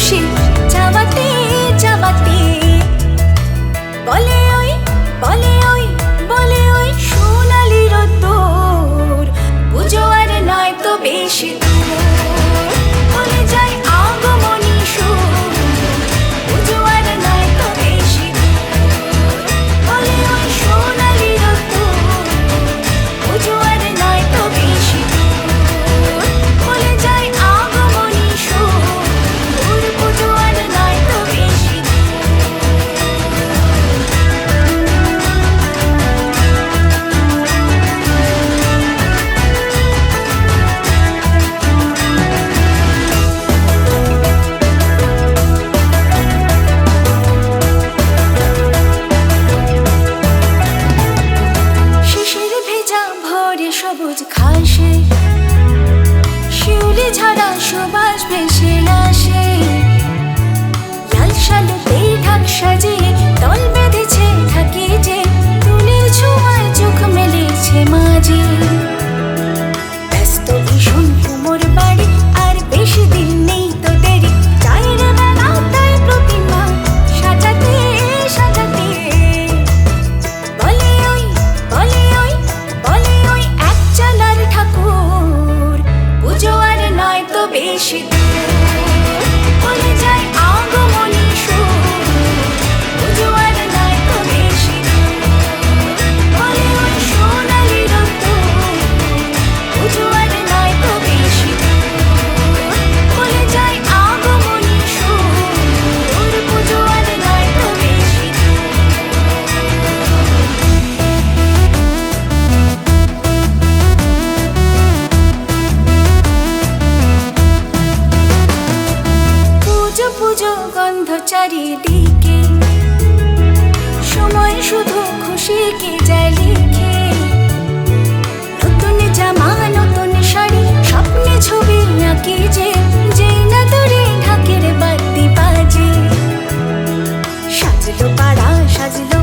心。সাজিয়ে দল বেঁধেছে, ঢাকি যে তুলির ছোঁয়ায় চোখ মেলেছে মাঝে। ব্যস্ত ভীষণ কুমোর বাড়ি, আর বেশি দিন নেই তো দেরি। প্রতিমা সাজাতে সাজাতে। বলে ওই, বলে এক চালার ঠাকুর। পুজো আর বেশি দিন চারিদিকে। সময় শুধু খুশিকে যায় লিখে? নতুন জামা, নতুন শাড়ি স্বপ্নে ছবি নাকি যে? না দূরে ঢাকের বাতি বাজে। সাজলো পাড়া, সাজলো